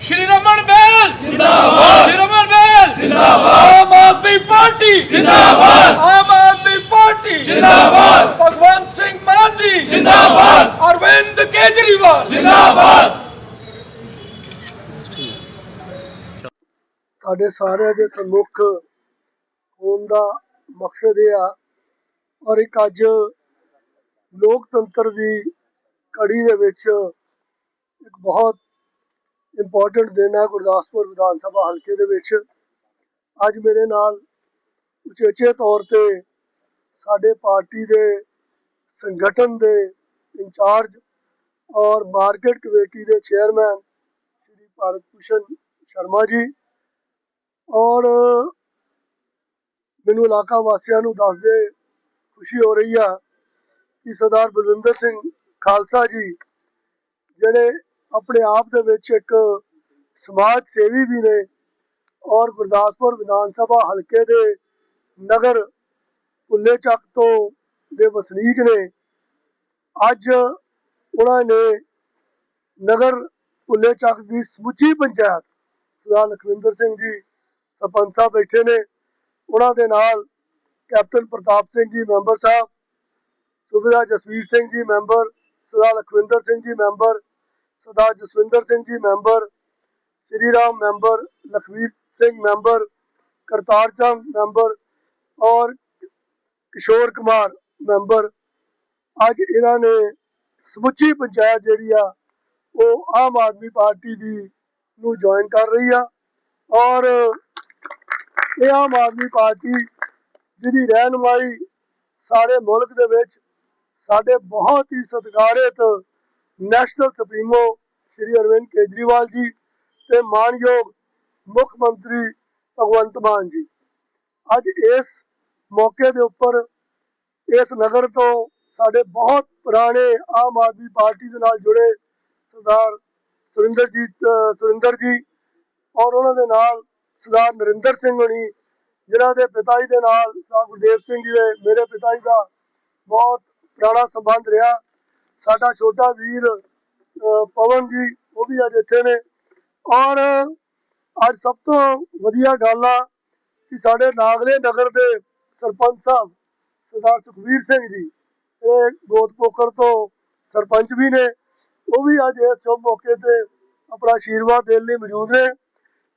ਸ਼੍ਰੀ ਰਮਨ ਬੈਲ। ਜਿੰਦਾਬਾਦ। ਸ਼੍ਰੀ ਰਮਨ ਬੈਲ। ਜਿੰਦਾਬਾਦ। ਆਮ ਆਦਮੀ ਪਾਰਟੀ। ਜਿੰਦਾਬਾਦ। ਆਮ ਆਦਮੀ ਪਾਰਟੀ। ਜਿੰਦਾਬਾਦ। ਭਗਵੰਤ ਸਿੰਘ ਮਾਨ ਜੀ। ਜਿੰਦਾਬਾਦ। ਅਰਵਿੰਦ ਕੇਜਰੀਵਾਲ। ਜਿੰਦਾਬਾਦ। ਸਾਡੇ ਸਾਰਿਆਂ ਦੇ ਸੰਮੁਖ ਹੋਣ ਦਾ ਮਕਸਦ ਇਹ ਆ। ਔਰ ਇੱਕ ਅੱਜ ਲੋਕਤੰਤਰ ਦੀ ਕੜੀ ਦੇ ਵਿੱਚ ਇੱਕ ਬਹੁਤ ਇੰਪੋਰਟੈਂਟ ਦਿਨ ਹੈ ਗੁਰਦਾਸਪੁਰ ਵਿਧਾਨ ਸਭਾ ਹਲਕੇ ਦੇ ਵਿੱਚ। ਅੱਜ ਮੇਰੇ ਨਾਲ ਉਚੇਚੇ ਤੌਰ ਤੇ ਸਾਡੇ ਪਾਰਟੀ ਦੇ ਸੰਗਠਨ ਦੇ ਇੰਚਾਰਜ ਔਰ ਮਾਰਕੀਟ ਕਮੇਟੀ ਦੇ ਚੇਅਰਮੈਨ ਸ਼੍ਰੀ ਭਾਰਤ ਭੂਸ਼ਣ ਸ਼ਰਮਾ ਜੀ ਔਰ ਮੈਨੂੰ ਇਲਾਕਾ ਵਾਸੀਆਂ ਨੂੰ ਦੱਸਦੇ ਖੁਸ਼ੀ ਹੋ ਰਹੀ ਆ ਕਿ ਸਰਦਾਰ ਬਲਵਿੰਦਰ ਸਿੰਘ ਖਾਲਸਾ ਜੀ, ਜਿਹੜੇ ਆਪਣੇ ਆਪ ਦੇ ਵਿੱਚ ਇੱਕ ਸਮਾਜ ਸੇਵੀ ਵੀ ਨੇ ਔਰ ਗੁਰਦਾਸਪੁਰ ਵਿਧਾਨ ਸਭਾ ਹਲਕੇ ਦੇ ਨਗਰ ਪੁੱਲੇ ਚੱਕ ਤੋਂ ਦੇ ਵਸਨੀਕ ਨੇ। ਅੱਜ ਉਹਨਾਂ ਨੇ ਨਗਰ ਪੁੱਲੇ ਚੱਕ ਦੀ ਸਮੁੱਚੀ ਪੰਚਾਇਤ ਸਰਦਾਰ ਲਖਵਿੰਦਰ ਸਿੰਘ ਜੀ ਸਰਪੰਚ ਸਾਹਿਬ ਬੈਠੇ ਨੇ। ਉਹਨਾਂ ਦੇ ਨਾਲ ਕੈਪਟਨ ਪ੍ਰਤਾਪ ਸਿੰਘ ਜੀ ਮੈਂਬਰ ਸਾਹਿਬ ਸੁਬੇਦਾਰ ਜਸਵੀਰ ਸਿੰਘ ਜੀ ਮੈਂਬਰ, ਸਰਦਾਰ Lakhwinder Singh ji member Sardar Jaswinder Singh ji member, Shri Ram member, Lakhvir Singh member, Kartar Chand member ਔਰ ਕਿਸ਼ੋਰ ਕੁਮਾਰ ਮੈਂਬਰ। ਅੱਜ ਇਹਨਾਂ ਨੇ ਸਮੁੱਚੀ ਪੰਚਾਇਤ ਜਿਹੜੀ ਆ, ਉਹ ਆਮ ਆਦਮੀ ਪਾਰਟੀ ਦੀ ਨੂੰ ਜੁਆਇਨ ਕਰ ਰਹੀ ਆ ਔਰ ਇਹ ਆਮ ਆਦਮੀ ਪਾਰਟੀ ਜਿਹਦੀ ਰਹਿਨਮਾਈ ਸਾਰੇ ਮੁਲਕ ਦੇ ਵਿੱਚ ਸਾਡੇ ਬਹੁਤ ਹੀ ਸਤਿਕਾਰਿਤ ਨੈਸ਼ਨਲ ਸੁਪਰੀਮੋ ਸ਼੍ਰੀ ਅਰਵਿੰਦ ਕੇਜਰੀਵਾਲ ਜੀ ਤੇ ਮਾਨਯੋਗ ਮੁੱਖ ਮੰਤਰੀ ਭਗਵੰਤ ਮਾਨ ਜੀ। ਅੱਜ ਇਸ ਮੌਕੇ ਦੇ ਉੱਪਰ ਇਸ ਨਗਰ ਤੋਂ ਸਾਡੇ ਬਹੁਤ ਪੁਰਾਣੇ ਆਮ ਆਦਮੀ ਪਾਰਟੀ ਦੇ ਨਾਲ ਜੁੜੇ ਸਰਦਾਰ ਸੁਰਿੰਦਰਜੀਤ ਅ, ਸੁਰਿੰਦਰ ਜੀ ਔਰ ਉਹਨਾਂ ਦੇ ਨਾਲ ਸਰਦਾਰ ਨਰਿੰਦਰ ਸਿੰਘ ਹੋਣੀ ਜਿਨ੍ਹਾਂ ਦੇ ਪਿਤਾ ਜੀ ਦੇ ਨਾਲ ਸਰਦਾਰ ਗੁਰਦੇਵ ਸਿੰਘ ਜੀ ਦੇ ਮੇਰੇ ਪਿਤਾ ਜੀ ਦਾ ਬਹੁਤ ਪੁਰਾਣਾ ਸੰਬੰਧ ਰਿਹਾ। ਸਾਡਾ ਛੋਟਾ ਵੀਰ ਪਵਨ ਜੀ, ਉਹ ਵੀ ਅੱਜ ਇੱਥੇ ਨੇ। ਔਰ ਅੱਜ ਸਭ ਤੋਂ ਵਧੀਆ ਗੱਲ ਆ ਕਿ ਸਾਡੇ ਨਾਗਲੇ ਨਗਰ ਦੇ ਸਰਪੰਚ ਸਾਹਿਬ, ਸਰਦਾਰ ਸੁਖਵੀਰ ਸਿੰਘ ਜੀ, ਇਹ ਗੋਤ ਤੋਂ ਸਰਪੰਚ ਵੀ ਨੇ। ਉਹ ਵੀ ਅੱਜ ਇਸ ਸ਼ੁਭ ਮੌਕੇ ਤੇ ਆਪਣਾ ਆਸ਼ੀਰਵਾਦ ਦੇਣ ਲਈ ਮੌਜੂਦ ਨੇ।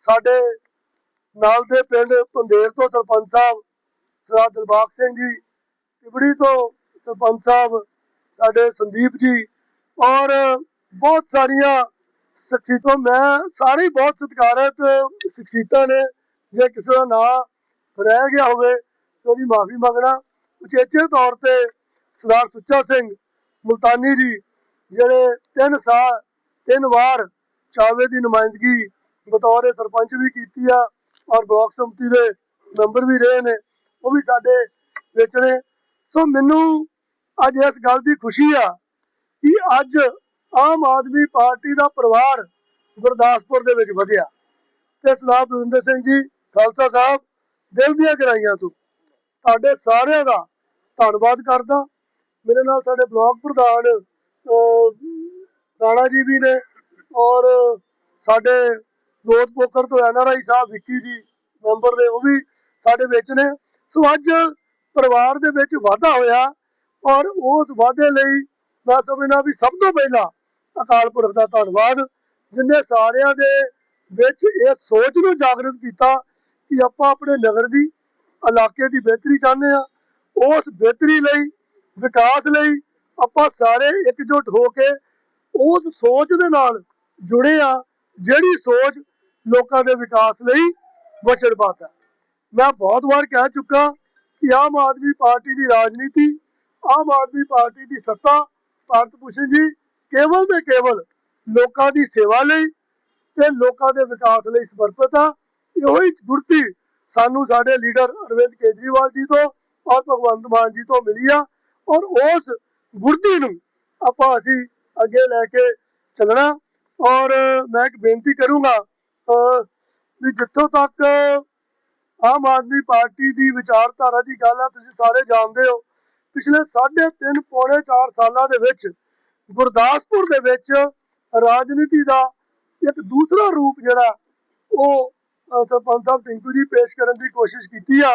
ਸਾਡੇ ਨਾਲ ਦੇ ਪਿੰਡ ਪੰਦੇਰ ਤੋਂ ਸਰਪੰਚ ਸਾਹਿਬ, ਸਰਦਾਰ ਦਿਲਬਾਗ ਸਿੰਘ ਜੀ, ਟਿਬੜੀ ਤੋਂ ਸਰਪੰਚ ਸਾਹਿਬ ਸਾਡੇ ਸੰਦੀਪ ਜੀ ਔਰ ਬਹੁਤ ਸਾਰੀਆਂ ਸ਼ਖਸੀਅਤਾਂ ਮੈਂ ਸਾਰੇ ਬਹੁਤ ਸਤਿਕਾਰਤ ਸ਼ਖਸੀਅਤਾਂ ਨੇ, ਜੇ ਕਿਸੇ ਦਾ ਨਾਂ ਰਹਿ ਗਿਆ ਹੋਵੇ ਉਹਦੀ ਮਾਫੀ ਮੰਗਣਾ। ਉਚੇਚੇ ਤੌਰ ਤੇ ਸਰਦਾਰ ਸੁੱਚਾ ਸਿੰਘ ਮੁਲਤਾਨੀ ਜੀ, ਜਿਹੜੇ ਤਿੰਨ ਸਾਲ, ਤਿੰਨ ਵਾਰ ਚਾਵੇ ਦੀ ਨੁਮਾਇੰਦਗੀ ਬਤੌਰ ਸਰਪੰਚ ਵੀ ਕੀਤੀ ਆ ਔਰ ਬਲਾਕ ਸੰਮਤੀ ਦੇ ਮੈਂਬਰ ਵੀ ਰਹੇ ਨੇ, ਉਹ ਵੀ ਸਾਡੇ ਵਿੱਚ ਨੇ। ਸੋ ਮੈਨੂੰ ਅੱਜ ਇਸ ਗੱਲ ਦੀ ਖੁਸ਼ੀ ਆ ਕਿ ਅੱਜ ਆਮ ਆਦਮੀ ਪਾਰਟੀ ਦਾ ਪਰਿਵਾਰ ਗੁਰਦਾਸਪੁਰ ਦੇ ਵਿੱਚ ਵਧਿਆ। ਤੇ ਸਰਦਾਰ ਬਲਵਿੰਦਰ ਸਿੰਘ ਜੀ, ਖਾਲਸਾ ਸਾਹਿਬ, ਦਿਲ ਦੀਆਂ ਗਹਿਰਾਈਆਂ ਤੋਂ ਤੁਹਾਡੇ ਸਾਰਿਆਂ ਦਾ ਧੰਨਵਾਦ ਕਰਦਾ। ਮੇਰੇ ਨਾਲ ਸਾਡੇ ਬਲਾਕ ਪ੍ਰਧਾਨ ਰਾਣਾ ਜੀ ਵੀ ਨੇ ਔਰ ਸਾਡੇ ਗੋਤ ਪੋਖਰ ਤੋਂ ਐਨਆਰਆਈ ਸਾਹਿਬ, ਵਿੱਕੀ ਜੀ ਮੈਂਬਰ ਨੇ, ਉਹ ਵੀ ਸਾਡੇ ਵਿੱਚ ਨੇ। ਸੋ ਅੱਜ ਪਰਿਵਾਰ ਦੇ ਵਿੱਚ ਵਾਧਾ ਹੋਇਆ। ਔਰ ਉਸ ਵਾਧੇ ਲਈ ਮੈਂ ਸਮਝਦਾ ਵੀ ਸਭ ਤੋਂ ਪਹਿਲਾਂ ਅਕਾਲ ਪੁਰਖ ਦਾ ਧੰਨਵਾਦ, ਜਿਨੇ ਸਾਰਿਆਂ ਦੇ ਵਿੱਚ ਇਹ ਸੋਚ ਨੂੰ ਜਾਗਰਤ ਕੀਤਾ ਕਿ ਆਪਾਂ ਆਪਣੇ ਨਗਰ ਦੀ, ਇਲਾਕੇ ਦੀ ਬਿਹਤਰੀ ਚਾਹੁੰਦੇ ਆ ਉਸ ਬਿਹਤਰੀ ਲਈ, ਵਿਕਾਸ ਲਈ ਆਪਾਂ ਸਾਰੇ ਇਕਜੁੱਟ ਹੋ ਕੇ ਉਸ ਸੋਚ ਦੇ ਨਾਲ ਜੁੜੇ ਆ ਜਿਹੜੀ ਸੋਚ ਲੋਕਾਂ ਦੇ ਵਿਕਾਸ ਲਈ ਵਚਨਬੱਧ ਹੈ। ਮੈਂ ਬਹੁਤ ਵਾਰ ਕਹਿ ਚੁੱਕਾ ਕਿ ਆਮ ਆਦਮੀ ਪਾਰਟੀ ਦੀ ਰਾਜਨੀਤੀ ਆਮ ਆਦਮੀ ਪਾਰਟੀ ਦੀ ਸੱਤਾ ਭਾਰਤ ਭੂਸ਼ਣ ਜੀ, ਕੇਵਲ ਤੇ ਕੇਵਲ ਲੋਕਾਂ ਦੀ ਸੇਵਾ ਲਈ ਤੇ ਲੋਕਾਂ ਦੇ ਵਿਕਾਸ ਲਈ ਸਮਰਪਿਤ ਆ। ਇਹੋ ਹੀ ਗੁਰਤੀ ਸਾਨੂੰ ਸਾਡੇ ਲੀਡਰ ਅਰਵਿੰਦ ਕੇਜਰੀਵਾਲ ਜੀ ਤੋਂ ਔਰ ਭਗਵੰਤ ਮਾਨ ਜੀ ਤੋਂ ਮਿਲੀ ਆ ਔਰ ਉਸ ਗੁਰਤੀ ਨੂੰ ਆਪਾਂ ਅਸੀਂ ਅੱਗੇ ਲੈ ਕੇ ਚੱਲਣਾ ਔਰ ਮੈਂ ਇੱਕ ਬੇਨਤੀ ਕਰੂੰਗਾ ਵੀ ਜਿੱਥੋਂ ਤੱਕ ਆਮ ਆਦਮੀ ਪਾਰਟੀ ਦੀ ਵਿਚਾਰਧਾਰਾ ਦੀ ਗੱਲ ਆ, ਤੁਸੀਂ ਸਾਰੇ ਜਾਣਦੇ ਹੋ ਪਿਛਲੇ 3.5 ਪੌਣੇ 4 ਸਾਲਾਂ ਦੇ ਵਿੱਚ ਗੁਰਦਾਸਪੁਰ ਦੇ ਵਿੱਚ ਰਾਜਨੀਤੀ ਦਾ ਇੱਕ ਦੂਸਰਾ ਰੂਪ ਜਿਹੜਾ ਉਹ ਸਰਪੰਚ ਸਾਹਿਬ ਟਿੰਕੂ ਜੀ ਪੇਸ਼ ਕਰਨ ਦੀ ਕੋਸ਼ਿਸ਼ ਕੀਤੀ ਆ,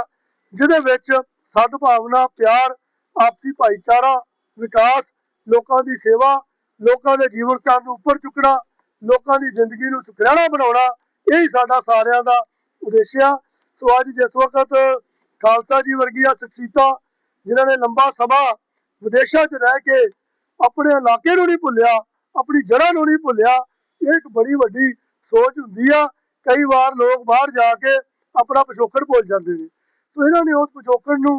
ਜਿਹਦੇ ਵਿੱਚ ਸਦਭਾਵਨਾ, ਪਿਆਰ, ਆਪਸੀ ਭਾਈਚਾਰਾ, ਵਿਕਾਸ, ਲੋਕਾਂ ਦੀ ਸੇਵਾ, ਲੋਕਾਂ ਦੇ ਜੀਵਨ ਸਤਰ ਨੂੰ ਉੱਪਰ ਚੁੱਕਣਾ, ਲੋਕਾਂ ਦੀ ਜ਼ਿੰਦਗੀ ਨੂੰ ਸੁਖਾਲਾ ਬਣਾਉਣਾ, ਇਹ ਹੀ ਸਾਡਾ ਸਾਰਿਆਂ ਦਾ ਉਦੇਸ਼ ਆ। ਸੋ ਅੱਜ ਜਿਸ ਵਕਤ ਖਾਲਸਾ ਜੀ ਵਰਗੀਆਂ ਸ਼ਖਸੀਅਤਾਂ ਜਿਨ੍ਹਾਂ ਨੇ ਲੰਬਾ ਸਮਾਂ ਵਿਦੇਸ਼ਾਂ 'ਚ ਰਹਿ ਕੇ ਆਪਣੇ ਇਲਾਕੇ ਨੂੰ ਨਹੀਂ ਭੁੱਲਿਆ, ਆਪਣੀ ਜੜ੍ਹਾਂ ਨੂੰ ਨਹੀਂ ਭੁੱਲਿਆ, ਇਹ ਇੱਕ ਬੜੀ ਵੱਡੀ ਸੋਚ ਹੁੰਦੀ ਆ। ਕਈ ਵਾਰ ਲੋਕ ਬਾਹਰ ਜਾ ਕੇ ਆਪਣਾ ਪਿਛੋਕੜ ਭੁੱਲ ਜਾਂਦੇ ਨੇ। ਸੋ ਇਹਨਾਂ ਨੇ ਉਸ ਪਿਛੋਕੜ ਨੂੰ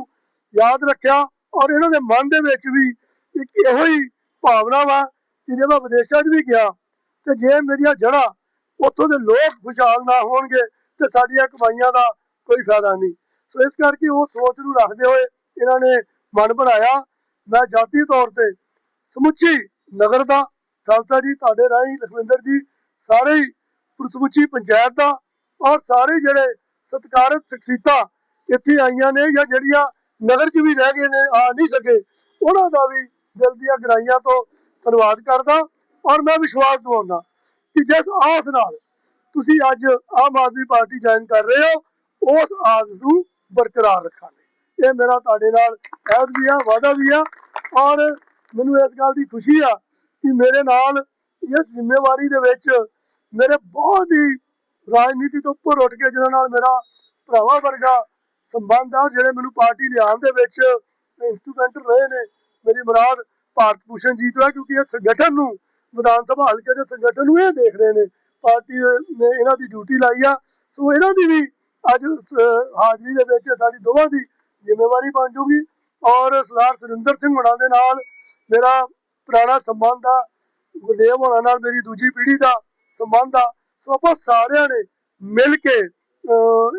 ਯਾਦ ਰੱਖਿਆ ਔਰ ਇਹਨਾਂ ਦੇ ਮਨ ਦੇ ਵਿੱਚ ਵੀ ਇੱਕ ਇਹੋ ਹੀ ਭਾਵਨਾ ਵਾ ਕਿ ਜੇ ਮੈਂ ਵਿਦੇਸ਼ਾਂ 'ਚ ਵੀ ਗਿਆ ਤੇ ਜੇ ਮੇਰੀਆਂ ਜੜ੍ਹਾਂ ਉੱਥੋਂ ਦੇ ਲੋਕ ਖੁਸ਼ਹਾਲ ਨਾ ਹੋਣਗੇ ਤੇ ਸਾਡੀਆਂ ਕਮਾਈਆਂ ਦਾ ਕੋਈ ਫਾਇਦਾ ਨਹੀਂ। ਸੋ ਇਸ ਕਰਕੇ ਉਹ ਸੋਚ ਨੂੰ ਰੱਖਦੇ ਹੋਏ ਇਹਨਾਂ ਨੇ ਮਨ ਬਣਾਇਆ। ਮੈਂ ਜਾਤੀ ਤੌਰ ਤੇ ਸਮੁੱਚੀ ਨਗਰ ਦਾ ਖਾਲਸਾ ਜੀ, ਤੁਹਾਡੇ ਰਾਹੀਂ ਲਖਵਿੰਦਰ ਜੀ, ਸਾਰੇ ਹੀ ਸਮੁੱਚੀ ਪੰਚਾਇਤ ਦਾ ਔਰ ਸਾਰੇ ਜਿਹੜੇ ਸਤਿਕਾਰਤ ਸ਼ਖਸੀਅਤਾਂ ਇੱਥੇ ਆਈਆਂ ਨੇ ਜਾਂ ਜਿਹੜੀਆਂ ਨਗਰ 'ਚ ਵੀ ਰਹਿ ਗਏ ਨੇ, ਆ ਨਹੀਂ ਸਕੇ, ਉਹਨਾਂ ਦਾ ਵੀ ਦਿਲ ਦੀਆਂ ਗਹਿਰਾਈਆਂ ਤੋਂ ਧੰਨਵਾਦ ਕਰਦਾ ਔਰ ਮੈਂ ਵਿਸ਼ਵਾਸ ਦਿਵਾਉਂਦਾ ਕਿ ਜਿਸ ਆਸ ਨਾਲ ਤੁਸੀਂ ਅੱਜ ਆਮ ਆਦਮੀ ਪਾਰਟੀ ਜੁਆਇਨ ਕਰ ਰਹੇ ਹੋ, ਉਸ ਆਸ ਨੂੰ ਬਰਕਰਾਰ ਰੱਖਾਂਗੇ। ਇਹ ਮੇਰਾ ਤੁਹਾਡੇ ਨਾਲ ਐਦ ਵੀ ਆ, ਵਾਅਦਾ ਵੀ ਆ ਔਰ ਮੈਨੂੰ ਇਸ ਗੱਲ ਦੀ ਖੁਸ਼ੀ ਆ ਕਿ ਮੇਰੇ ਨਾਲ ਇਸ ਜ਼ਿੰਮੇਵਾਰੀ ਦੇ ਵਿੱਚ ਮੇਰੇ ਬਹੁਤ ਹੀ ਰਾਜਨੀਤੀ ਤੋਂ ਉੱਪਰ ਉੱਠ ਕੇ ਜਿਹਨਾਂ ਨਾਲ ਮੇਰਾ ਭਰਾਵਾਂ ਵਰਗਾ ਸੰਬੰਧ ਆ, ਜਿਹੜੇ ਮੈਨੂੰ ਪਾਰਟੀ ਲਿਆਉਣ ਦੇ ਵਿੱਚ ਇੰਸਟਰੂਮੈਂਟਲ ਰਹੇ ਨੇ, ਮੇਰੀ ਮੁਰਾਦ ਭਾਰਤ ਭੂਸ਼ਣ ਜੀ ਤੋਂ ਹੈ ਕਿਉਂਕਿ ਇਹ ਸੰਗਠਨ ਨੂੰ, ਵਿਧਾਨ ਸਭਾ ਹਲਕੇ ਦੇ ਸੰਗਠਨ ਨੂੰ ਇਹ ਦੇਖ ਰਹੇ ਨੇ, ਪਾਰਟੀ ਨੇ ਇਹਨਾਂ ਦੀ ਡਿਊਟੀ ਲਾਈ ਆ। ਸੋ ਇਹਨਾਂ ਦੀ ਵੀ ਅੱਜ ਹਾਜ਼ਰੀ ਦੇ ਵਿੱਚ ਸਾਡੀ ਦੋਵਾਂ ਦੀ ਜ਼ਿੰਮੇਵਾਰੀ ਬਣ ਜੂਗੀ ਔਰ ਸਰਦਾਰ ਸੁਰਿੰਦਰ ਸਿੰਘ ਹੋਣਾ ਦੇ ਨਾਲ ਮੇਰਾ ਪੁਰਾਣਾ ਸੰਬੰਧ ਆ, ਗੁਰਦੇਵ ਹੋਣਾ ਨਾਲ ਮੇਰੀ ਦੂਜੀ ਪੀੜ੍ਹੀ ਦਾ ਸੰਬੰਧ ਆ। ਸੋ ਆਪਾਂ ਸਾਰਿਆਂ ਨੇ ਮਿਲ ਕੇ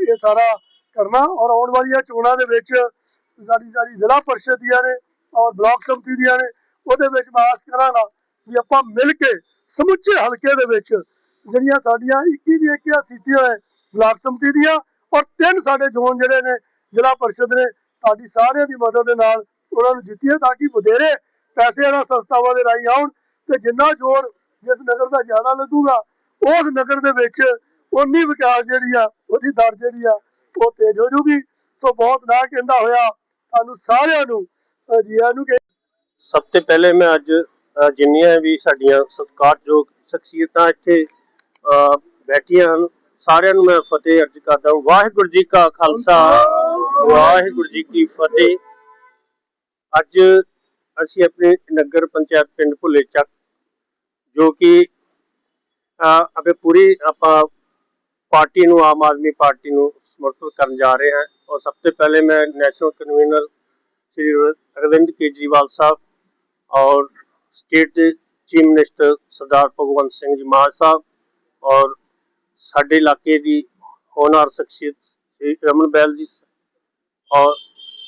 ਇਹ ਸਾਰਾ ਕਰਨਾ ਔਰ ਆਉਣ ਵਾਲੀਆਂ ਚੋਣਾਂ ਦੇ ਵਿੱਚ ਸਾਡੀ ਸਾਡੀ ਜ਼ਿਲ੍ਹਾ ਪਰਿਸ਼ਦ ਦੀਆਂ ਨੇ ਔਰ ਬਲਾਕ ਸਮਿਤੀ ਦੀਆਂ ਨੇ, ਉਹਦੇ ਵਿੱਚ ਮੈਂ ਆਸ ਕਰਾਂਗਾ ਵੀ ਆਪਾਂ ਮਿਲ ਕੇ ਸਮੁੱਚੇ ਹਲਕੇ ਦੇ ਵਿੱਚ ਜਿਹੜੀਆਂ ਸਾਡੀਆਂ 21 ਦੀਆਂ 21 ਸੀਟਾਂ ਹੈ ਬਲਾਕ ਸਮਿਤੀ ਦੀਆਂ ਔਰ ਤਿੰਨ ਸਾਡੇ ਜ਼ੋਨ ਜਿਹੜੇ ਨੇ ਜ਼ਿਲ੍ਹਾ ਪਰਿਸ਼ਦ ਨੇ ਤੁਹਾਡੀ ਸਾਰਿਆਂ ਦੀ ਮਦਦ ਦੇ ਨਾਲ ਉਹਨਾਂ ਨੂੰ ਜਿੱਤੀਏ ਤਾਂ ਕਿ ਵਧੇਰੇ ਪੈਸੇ ਇਹਨਾਂ ਸੰਸਥਾਵਾਂ ਦੇ ਰਾਹੀਂ ਆਉਣ ਤੇ ਜਿੰਨਾ ਜ਼ੋਰ ਜਿਸ ਨਗਰ ਦਾ ਜ਼ਿਆਦਾ ਲੱਗੂਗਾ, ਉਸ ਨਗਰ ਦੇ ਵਿੱਚ ਉਨੀ ਵਿਕਾਸ ਜਿਹੜੀ ਆ, ਉਹਦੀ ਦਰ ਜਿਹੜੀ ਆ, ਉਹ ਤੇਜ਼ ਹੋ ਜੂਗੀ ਸੋ ਬਹੁਤ ਨਾ ਕਹਿੰਦਾ ਹੋਇਆ ਤੁਹਾਨੂੰ ਸਾਰਿਆਂ ਨੂੰ ਜੀਆਂ ਨੂੰ ਸਭ ਤੋਂ ਪਹਿਲੇ ਮੈਂ ਅੱਜ ਜਿੰਨੀਆਂ ਵੀ ਸਾਡੀਆਂ ਸਤਿਕਾਰਯੋਗ ਸ਼ਖਸੀਅਤਾਂ ਇੱਥੇ ਬੈਠੀਆਂ ਹਨ, ਸਾਰਿਆਂ ਨੂੰ ਮੈਂ ਫਤਿਹ ਅਰਜ਼ ਕਰਦਾ ਹਾਂ। ਵਾਹਿਗੁਰੂ ਜੀ ਕਾ ਖਾਲਸਾ। ਵਾਹਿਗੁਰੂ ਜੀ ਕੀ ਫਤਿਹ। ਅੱਜ ਅਸੀਂ ਆਪਣੇ ਨਗਰ ਪੰਚਾਇਤ ਪਿੰਡ ਭੁੱਲੇ ਚੱਕ, ਜੋ ਕਿ ਆਪੇ ਪੂਰੀ ਆਪਾਂ ਪਾਰਟੀ ਨੂੰ, ਆਮ ਆਦਮੀ ਪਾਰਟੀ ਨੂੰ ਸਮਰਪਿਤ ਕਰਨ ਜਾ ਰਹੇ ਹਾਂ। ਔਰ ਸਭ ਤੋਂ ਪਹਿਲੇ ਮੈਂ ਨੈਸ਼ਨਲ ਕਨਵੀਨਰ ਸ੍ਰੀ ਅਰਵਿੰਦ ਕੇਜੀਵਾਲ ਸਾਹਿਬ ਔਰ ਸਟੇਟ ਦੇ ਚੀਫ ਮਿਨਿਸਟਰ ਸਰਦਾਰ ਭਗਵੰਤ ਸਿੰਘ ਜੀ ਮਾਨ ਸਾਹਿਬ ਔਰ ਸਾਡੇ ਇਲਾਕੇ ਦੀ ਹੋਨਾਰ ਸ਼ਖਸੀਅਤ ਸ੍ਰੀ ਰਮਨ ਬੈਲ ਜੀ ਔਰ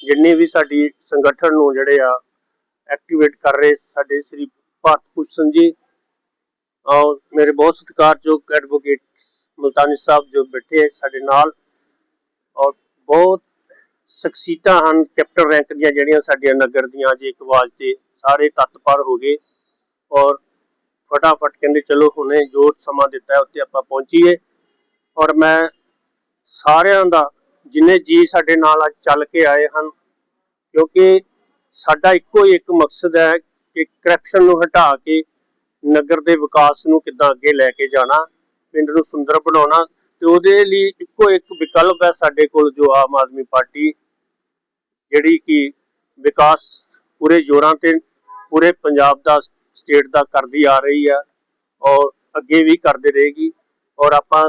ਜਿੰਨੇ ਵੀ ਸਾਡੀ ਸੰਗਠਨ ਨੂੰ ਜਿਹੜੇ ਆ ਐਕਟੀਵੇਟ ਕਰ ਰਹੇ ਸਾਡੇ ਸ੍ਰੀ ਭਾਰਤ ਭੂਸ਼ਣ ਜੀ, ਔਰ ਮੇਰੇ ਬਹੁਤ ਸਤਿਕਾਰਯੋਗ ਐਡਵੋਕੇਟ ਮੁਲਤਾਨੀ ਸਾਹਿਬ ਜੋ ਬੈਠੇ ਸਾਡੇ ਨਾਲ, ਔਰ ਬਹੁਤ ਸ਼ਖਸੀਅਤਾਂ ਹਨ ਕੈਪਟਨ ਰੈਂਕ ਦੀਆਂ ਜਿਹੜੀਆਂ ਸਾਡੀਆਂ ਨਗਰ ਦੀਆਂ ਅੱਜ ਇੱਕ ਆਵਾਜ਼ ਤੇ ਸਾਰੇ ਤਤਪਰ ਹੋ ਗਏ, ਔਰ ਫਟਾਫਟ ਕਹਿੰਦੇ ਚਲੋ ਹੁਣੇ ਜੋ ਸਮਾਂ ਦਿੱਤਾ ਹੈ ਉੱਤੇ ਆਪਾਂ ਪਹੁੰਚੀਏ, ਔਰ ਮੈਂ ਸਾਰਿਆਂ ਦਾ ਜਿੰਨੇ ਜੀ ਸਾਡੇ ਨਾਲ ਅੱਜ ਚੱਲ ਕੇ ਆਏ ਹਨ, ਕਿਉਂਕਿ ਸਾਡਾ ਇੱਕੋ ਹੀ ਇੱਕ ਮਕਸਦ ਹੈ ਕਿ ਕਰਪਸ਼ਨ ਨੂੰ ਹਟਾ ਕੇ ਨਗਰ ਦੇ ਵਿਕਾਸ ਨੂੰ ਕਿੱਦਾਂ ਅੱਗੇ ਲੈ ਕੇ ਜਾਣਾ, ਪਿੰਡ ਨੂੰ ਸੁੰਦਰ ਬਣਾਉਣਾ ਤੇ ਉਹਦੇ ਲਈ ਇੱਕੋ ਇੱਕ ਵਿਕਲਪ ਹੈ ਸਾਡੇ ਕੋਲ ਜੋ ਆਮ ਆਦਮੀ ਪਾਰਟੀ ਜਿਹੜੀ ਕਿ ਵਿਕਾਸ ਪੂਰੇ ਜ਼ੋਰਾਂ ਤੇ ਪੂਰੇ ਪੰਜਾਬ ਦਾ, ਸਟੇਟ ਦਾ ਕਰਦੀ ਆ ਰਹੀ ਹੈ ਔਰ ਅੱਗੇ ਵੀ ਕਰਦੇ ਰਹੇਗੀ ਔਰ ਆਪਾਂ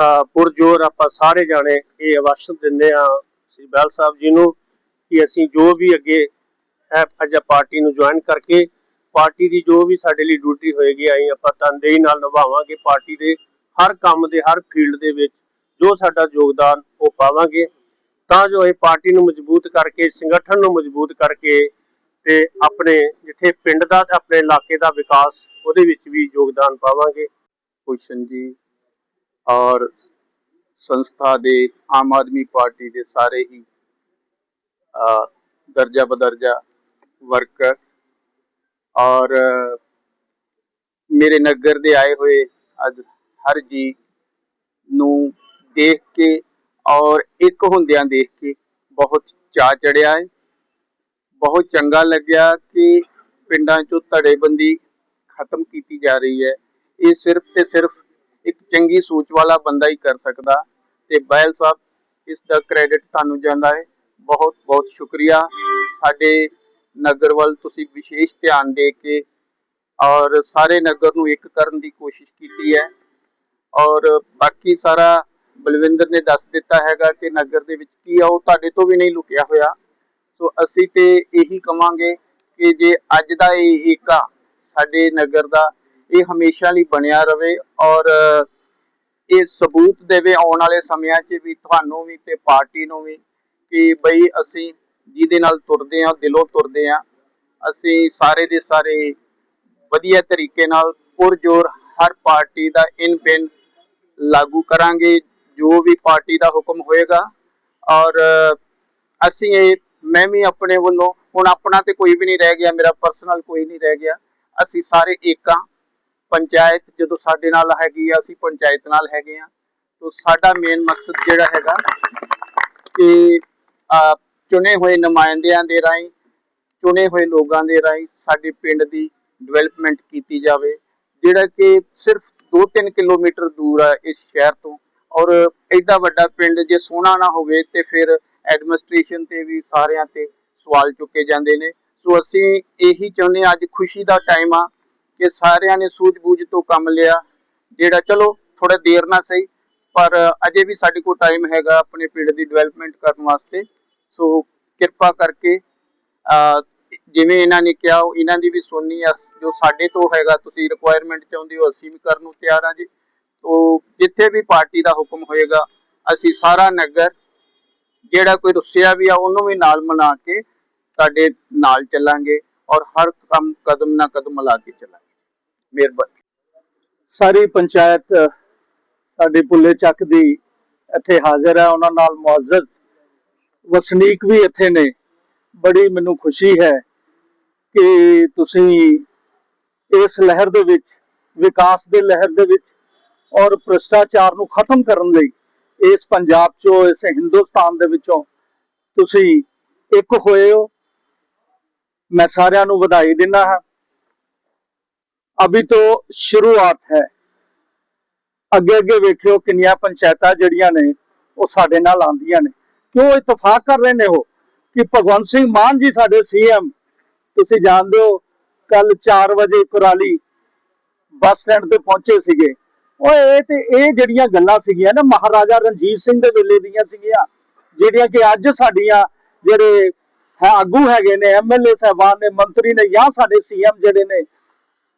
ਪੁਰਜੋਰ ਆਪਾਂ ਸਾਰੇ ਜਾਣੇ ਇਹ ਆਵਾਸ਼ਨ ਦਿੰਦੇ ਆ ਸ੍ਰੀ ਬੈਲ ਸਾਹਿਬ ਜੀ ਨੂੰ ਕਿ ਅਸੀਂ ਜੋ ਵੀ ਅੱਗੇ ਹੈ, ਅੱਜ ਪਾਰਟੀ ਨੂੰ ਜੁਆਇਨ ਕਰਕੇ ਪਾਰਟੀ ਦੀ ਜੋ ਵੀ ਸਾਡੇ ਲਈ ਡਿਊਟੀ ਹੋਏਗੀ ਆਈ ਆਪਾਂ ਤਨਦੇਹੀ ਨਾਲ ਨਿਭਾਵਾਂਗੇ ਪਾਰਟੀ ਦੇ ਹਰ ਕੰਮ ਦੇ, ਹਰ ਫੀਲਡ ਦੇ ਵਿੱਚ ਜੋ ਸਾਡਾ ਯੋਗਦਾਨ ਉਹ ਪਾਵਾਂਗੇ। ਤਾਂ ਜੋ ਇਹ ਪਾਰਟੀ ਨੂੰ ਮਜ਼ਬੂਤ ਕਰਕੇ, ਸੰਗਠਨ ਨੂੰ ਮਜ਼ਬੂਤ ਕਰਕੇ ਤੇ ਆਪਣੇ ਜਿੱਥੇ ਪਿੰਡ ਦਾ ਤੇ ਆਪਣੇ ਇਲਾਕੇ ਦਾ ਵਿਕਾਸ ਉਹਦੇ ਵਿੱਚ ਵੀ ਯੋਗਦਾਨ ਪਾਵਾਂਗੇ। ਭੂਸ਼ਣ ਜੀ। ਔਰ ਸੰਸਥਾ ਦੇ ਆਮ ਆਦਮੀ ਪਾਰਟੀ ਦੇ ਸਾਰੇ ਹੀ ਅ, ਦਰਜਾ ਬਦਰਜਾ ਵਰਕਰ ਔਰ ਮੇਰੇ ਨਗਰ ਦੇ ਆਏ ਹੋਏ ਅੱਜ ਹਰ ਜੀ ਨੂੰ ਦੇਖ ਕੇ ਔਰ ਇੱਕ ਹੁੰਦਿਆਂ ਦੇਖ ਕੇ ਬਹੁਤ ਚਾਅ ਚੜਿਆ ਹੈ। ਬਹੁਤ ਚੰਗਾ ਲੱਗਿਆ ਕਿ ਪਿੰਡਾਂ 'ਚੋਂ ਧੜੇਬੰਦੀ ਖਤਮ ਕੀਤੀ ਜਾ ਰਹੀ ਹੈ। ਇਹ ਸਿਰਫ ਤੇ ਸਿਰਫ ਇੱਕ ਚੰਗੀ ਸੋਚ ਵਾਲਾ ਬੰਦਾ ਹੀ ਕਰ ਸਕਦਾ ਤੇ ਬੈਲ ਸਾਹਿਬ, ਇਸ ਦਾ ਕ੍ਰੈਡਿਟ ਤੁਹਾਨੂੰ ਜਾਂਦਾ ਹੈ। ਬਹੁਤ ਬਹੁਤ ਸ਼ੁਕਰੀਆ। ਸਾਡੇ ਨਗਰ ਵੱਲ ਤੁਸੀਂ ਵਿਸ਼ੇਸ਼ ਧਿਆਨ ਦੇ ਕੇ ਔਰ ਸਾਰੇ ਨਗਰ ਨੂੰ ਇੱਕ ਕਰਨ ਦੀ ਕੋਸ਼ਿਸ਼ ਕੀਤੀ ਹੈ। ਔਰ ਬਾਕੀ ਸਾਰਾ ਬਲਵਿੰਦਰ ਨੇ ਦੱਸ ਦਿੱਤਾ ਹੈਗਾ ਕਿ ਨਗਰ ਦੇ ਵਿੱਚ ਕੀ ਆ, ਉਹ ਤੁਹਾਡੇ ਤੋਂ ਵੀ ਨਹੀਂ ਲੁਕਿਆ ਹੋਇਆ। ਸੋ ਅਸੀਂ ਤੇ ਇਹੀ ਕਵਾਂਗੇ ਕਿ ਜੇ ਅੱਜ ਦਾ ਇਹ ਏਕਾ ਸਾਡੇ ਨਗਰ ਦਾ ਇਹ ਹਮੇਸ਼ਾ ਲਈ ਬਣਿਆ ਰਵੇ ਔਰ ਇਹ ਸਬੂਤ ਦੇਵੇ ਆਉਣ ਵਾਲੇ ਸਮਿਆਂ 'ਚ ਵੀ ਤੁਹਾਨੂੰ ਵੀ ਤੇ ਪਾਰਟੀ ਨੂੰ ਵੀ ਕਿ ਬਈ ਅਸੀਂ ਜਿਹਦੇ ਨਾਲ ਤੁਰਦੇ ਹਾਂ, ਦਿਲੋਂ ਤੁਰਦੇ ਹਾਂ, ਅਸੀਂ ਸਾਰੇ ਦੇ ਸਾਰੇ ਵਧੀਆ ਤਰੀਕੇ ਨਾਲ ਪੁਰਜੋਰ ਹਰ ਪਾਰਟੀ ਦਾ ਇਨ ਪਿੰਨ ਲਾਗੂ ਕਰਾਂਗੇ, ਜੋ ਵੀ ਪਾਰਟੀ ਦਾ ਹੁਕਮ ਹੋਏਗਾ ਔਰ ਅਸੀਂ ਇਹ, ਮੈਂ ਵੀ ਆਪਣੇ ਵੱਲੋਂ ਹੁਣ ਆਪਣਾ ਤੇ ਕੋਈ ਵੀ ਨਹੀਂ ਰਹਿ ਗਿਆ, ਮੇਰਾ ਪਰਸਨਲ ਕੋਈ ਨਹੀਂ ਰਹਿ ਗਿਆ, ਅਸੀਂ ਸਾਰੇ ਏਕਾਂ ਪੰਚਾਇਤ ਜਦੋਂ ਸਾਡੇ ਨਾਲ ਹੈਗੀ ਆ, ਅਸੀਂ ਪੰਚਾਇਤ ਨਾਲ ਹੈਗੇ ਆ। ਤੋਂ ਸਾਡਾ ਮੇਨ ਮਕਸਦ ਜਿਹੜਾ ਹੈਗਾ ਕਿ ਚੁਣੇ ਹੋਏ ਨੁਮਾਇੰਦਿਆਂ ਦੇ ਰਾਹੀਂ, ਚੁਣੇ ਹੋਏ ਲੋਕਾਂ ਦੇ ਰਾਹੀਂ ਸਾਡੇ ਪਿੰਡ ਦੀ ਡਿਵੈਲਪਮੈਂਟ ਕੀਤੀ ਜਾਵੇ, ਜਿਹੜਾ ਕਿ ਸਿਰਫ 2-3 ਕਿਲੋਮੀਟਰ ਦੂਰ ਆ ਇਸ ਸ਼ਹਿਰ ਤੋਂ। ਔਰ ਐਡਾ ਵੱਡਾ ਪਿੰਡ ਜੇ ਸੋਹਣਾ ਨਾ ਹੋਵੇ ਤੇ ਫਿਰ ਐਡਮਿਨਿਸਟ੍ਰੇਸ਼ਨ ਤੇ ਵੀ ਸਾਰਿਆਂ ਤੇ ਸਵਾਲ ਚੁੱਕੇ ਜਾਂਦੇ ਨੇ। ਸੋ ਅਸੀਂ ਇਹੀ ਚਾਹੁੰਦੇ ਹਾਂ, ਅੱਜ ਖੁਸ਼ੀ ਦਾ ਟਾਈਮ ਆ। ਕਿ ਸਾਰਿਆਂ ਨੇ ਸੂਝ-ਬੂਝ ਤੋਂ ਕੰਮ ਲਿਆ, ਜਿਹੜਾ ਚਲੋ ਥੋੜਾ ਦੇਰ ਨਾਲ ਸਹੀ, ਪਰ ਅਜੇ ਵੀ ਸਾਡੇ ਕੋਲ ਟਾਈਮ ਹੈਗਾ ਆਪਣੇ ਪਿੰਡ ਦੀ ਡਿਵੈਲਪਮੈਂਟ ਕਰਨ ਵਾਸਤੇ। ਸੋ ਕਿਰਪਾ ਕਰਕੇ ਜਿਵੇਂ ਇਹਨਾਂ ਨੇ ਕਿਹਾ ਉਹ ਇਹਨਾਂ ਦੀ ਵੀ ਸੁਣਨੀ ਆ, ਜੋ ਸਾਡੇ ਤੋਂ ਹੈਗਾ, ਤੁਸੀਂ ਰਿਕੁਆਇਰਮੈਂਟ ਚਾਹੁੰਦੇ ਹੋ, ਅਸੀਂ ਵੀ ਕਰਨ ਨੂੰ ਤਿਆਰ ਹਾਂ ਜੀ। ਤੋ ਜਿੱਥੇ ਵੀ ਪਾਰਟੀ ਦਾ ਹੁਕਮ ਹੋਏਗਾ, ਅਸੀਂ ਸਾਰਾ ਨਗਰ, ਜਿਹੜਾ ਕੋਈ ਰੁੱਸਿਆ ਵੀ ਆ, ਉਹਨੂੰ ਵੀ ਨਾਲ ਮਨਾ ਕੇ ਸਾਡੇ ਨਾਲ ਚੱਲਾਂਗੇ ਔਰ ਹਰ ਕੰਮ ਕਦਮ ਨਾ ਕਦਮ ਮਿਲਾ ਕੇ ਚੱਲਾਂਗੇ। ਮਿਹਰਬਾਨੀ। ਸਾਰੀ ਪੰਚਾਇਤ ਸਾਡੇ ਪੁੱਲੇ ਚੱਕ ਦੀ ਇੱਥੇ ਹਾਜ਼ਰ ਹੈ, ਉਹਨਾਂ ਨਾਲ ਮੁਆਜ਼ਜ਼ ਵਸਨੀਕ ਵੀ ਇੱਥੇ ਨੇ। ਬੜੀ ਮੈਨੂੰ ਖੁਸ਼ੀ ਹੈ ਕਿ ਤੁਸੀਂ ਇਸ ਲਹਿਰ ਦੇ ਵਿੱਚ, ਵਿਕਾਸ ਦੇ ਲਹਿਰ ਦੇ ਵਿੱਚ ਔਰ ਭ੍ਰਿਸ਼ਟਾਚਾਰ ਨੂੰ ਖਤਮ ਕਰਨ ਲਈ ਇਸ ਪੰਜਾਬ ਚੋਂ, ਇਸ ਹਿੰਦੁਸਤਾਨ ਦੇ ਵਿੱਚੋਂ ਤੁਸੀਂ ਇੱਕ ਹੋਏ ਹੋ। ਮੈਂ ਸਾਰਿਆਂ ਨੂੰ ਵਧਾਈ ਦਿੰਦਾ ਹਾਂ। ਅਭੀ ਤੋਂ ਸ਼ੁਰੂਆਤ ਹੈ। ਅੱਗੇ ਅੱਗੇ ਵੇਖਿਓ ਕਿੰਨੀਆਂ ਪੰਚਾਇਤਾਂ ਜਿਹੜੀਆਂ ਨੇ, ਉਹ ਸਾਡੇ ਨਾਲ ਆਉਂਦੀਆਂ ਨੇ। ਕਿਉਂ ਇਤਫਾਕ ਕਰ ਰਹੇ ਨੇ ਉਹ? ਕਿ ਭਗਵੰਤ ਸਿੰਘ ਮਾਨ ਜੀ ਸਾਡੇ ਸੀਐਮ, ਤੁਸੀਂ ਜਾਣਦੇ ਹੋ, ਕੱਲ 4 ਵਜੇ ਕੁਰਾਲੀ ਬੱਸ ਸਟੈਂਡ ਤੇ ਪਹੁੰਚੇ ਸੀਗੇ। ਓਏ ਇਹ ਤੇ ਇਹ ਜਿਹੜੀਆਂ ਗੱਲਾਂ ਸੀਗੀਆਂ ਨਾ, ਮਹਾਰਾਜਾ ਰਣਜੀਤ ਸਿੰਘ ਦੇ ਵੇਲੇ ਦੀਆਂ ਸੀਗੀਆਂ, ਜਿਹੜੀਆਂ ਕਿ ਅੱਜ ਸਾਡੀਆਂ ਜਿਹੜੇ ਆਗੂ ਹੈਗੇ ਨੇ ਐਮਐਲਏ ਸਾਹਿਬਾਨ ਨੇ, ਮੰਤਰੀ ਨੇ ਜਾਂ ਸਾਡੇ ਸੀਐਮ ਜਿਹੜੇ ਨੇ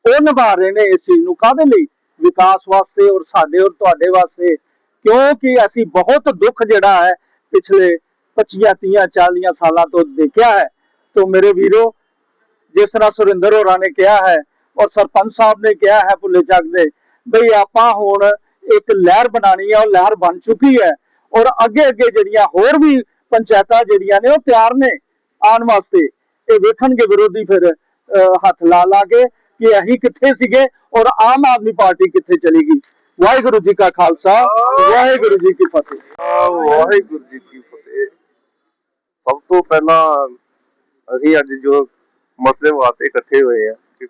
ਉਹ ਨਿਭਾ ਰਹੇ ਨੇ ਇਸ ਚੀਜ਼ ਨੂੰ ਕਾਹਦੇ ਲਈ? ਵਿਕਾਸ ਵਾਸਤੇ ਔਰ ਸਾਡੇ ਔਰ ਤੁਹਾਡੇ ਵਾਸਤੇ। ਕਿਉਂਕਿ ਅਸੀਂ ਬਹੁਤ ਦੁੱਖ ਜਿਹੜਾ ਹੈ, ਪਿਛਲੇ 25 30 40 ਸਾਲਾਂ ਤੋਂ ਦੇਖਿਆ ਹੈ। ਤੋਂ ਮੇਰੇ ਵੀਰੋ, ਜਿਸ ਤਰ੍ਹਾਂ ਸੁਰਿੰਦਰ ਹੋਰਾਂ ਨੇ ਕਿਹਾ ਹੈ ਔਰ ਸਰਪੰਚ ਸਾਹਿਬ ਨੇ ਕਿਹਾ ਹੈ ਭੁੱਲੇ ਚੱਕ ਦੇ, ਬਈ ਆਪਾਂ ਹੁਣ ਇੱਕ ਲਹਿਰ ਬਣਾਣੀ ਹੈ, ਉਹ ਲਹਿਰ ਬਣ ਚੁੱਕੀ ਹੈ। ਔਰ ਅੱਗੇ ਅੱਗੇ ਜਿਹੜੀਆਂ ਹੋਰ ਵੀ ਪੰਚਾਇਤਾਂ ਜਿਹੜੀਆਂ ਨੇ, ਉਹ ਤਿਆਰ ਨੇ ਆਉਣ ਵਾਸਤੇ। ਇਹ ਵੇਖਣਗੇ ਵਿਰੋਧੀ ਫਿਰ ਹੱਥ ਲਾ ਲਾ ਕੇ ਕਿ ਅਸੀਂ ਕਿੱਥੇ ਸੀਗੇ ਔਰ ਆਮ ਆਦਮੀ ਪਾਰਟੀ ਕਿੱਥੇ ਚਲੀ ਗਈ? ਵਾਹਿਗੁਰੂ ਜੀ ਕਾ ਖਾਲਸਾ, ਵਾਹਿਗੁਰੂ ਜੀ ਕੀ ਫਤਿਹ। ਵਾਹਿਗੁਰੂ ਜੀ ਕੀ ਫਤਿਹ। ਸਭ ਤੋਂ ਪਹਿਲਾਂ ਅਸੀਂ ਅੱਜ ਜੋ ਮਸਲੇ ਵਾਸਤੇ ਇਕੱਠੇ ਹੋਏ ਆ ਕਿ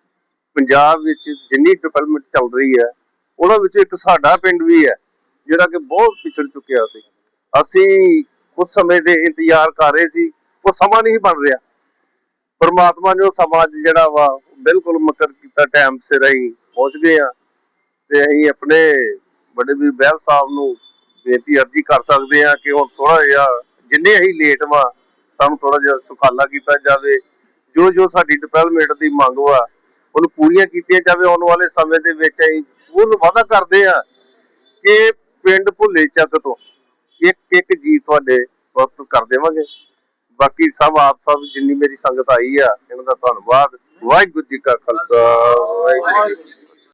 ਪੰਜਾਬ ਵਿੱਚ ਜਿੰਨੀ ਡਿਵੈਲਪਮੈਂਟ ਚੱਲ ਰਹੀ ਹੈ ਉਹਨਾਂ ਵਿੱਚ ਇੱਕ ਸਾਡਾ ਪਿੰਡ ਵੀ ਹੈ, ਜਿਹੜਾ ਕਿ ਬਹੁਤ ਪਿਛੜ ਚੁੱਕਿਆ ਸੀ। ਅਸੀਂ ਉਸ ਸਮੇਂ ਦੇ ਇੰਤਜ਼ਾਰ ਕਰ ਰਹੇ ਸੀ, ਉਹ ਸਮਾਂ ਨਹੀਂ ਬਣ ਰਿਹਾ। ਪਰਮਾਤਮਾ ਨੇ ਉਹ ਜਿਹੜਾ ਵਾ ਬਿਲਕੁਲ ਮਕਰ ਕੀਤਾ ਟਾਈਮ ਸਿਰ ਅਸੀਂ ਪਹੁੰਚ ਗਏ ਆ ਤੇ ਅਸੀਂ ਆਪਣੇ ਵੱਡੇ ਵੀਰ ਬਹਿਲ ਸਾਹਿਬ ਨੂੰ ਬੇਨਤੀ ਅਰਜੀ ਕਰ ਸਕਦੇ ਆ ਕਿ ਹੁਣ ਥੋੜਾ ਜਿਹਾ ਜਿੰਨੇ ਅਸੀਂ ਲੇਟ ਵਾ, ਸਾਨੂੰ ਥੋੜਾ ਜਿਹਾ ਸੁਖਾਲਾ ਕੀਤਾ ਜਾਵੇ। ਜੋ ਜੋ ਸਾਡੀ ਡਿਵੈਲਪਮੈਂਟ ਦੀ ਮੰਗ ਵਾ, ਉਹਨੂੰ ਪੂਰੀਆਂ ਕੀਤੀਆਂ ਜਾਵੇ। ਆਉਣ ਵਾਲੇ ਸਮੇਂ ਦੇ ਵਿੱਚ ਅਸੀਂ ਪੂਰਨ ਵਾਅਦਾ ਕਰਦੇ ਆ ਕਿ ਪਿੰਡ ਭੁੱਲੇ ਚੱਕ ਤੋਂ ਇੱਕ ਇੱਕ ਜੀ ਤੁਹਾਡੇ ਵਕਤ ਕਰ ਦੇਵਾਂਗੇ। ਬਾਕੀ ਸਭ ਆਪ ਸਭ ਜਿੰਨੀ ਮੇਰੀ ਸੰਗਤ ਆਈ ਆ, ਇਹਨਾਂ ਦਾ ਧੰਨਵਾਦ। ਵਾਹਿਗੁਰੂ ਜੀ ਕਾ ਖਾਲਸਾ। ਵਾਹਿਗੁਰੂ ਜੀ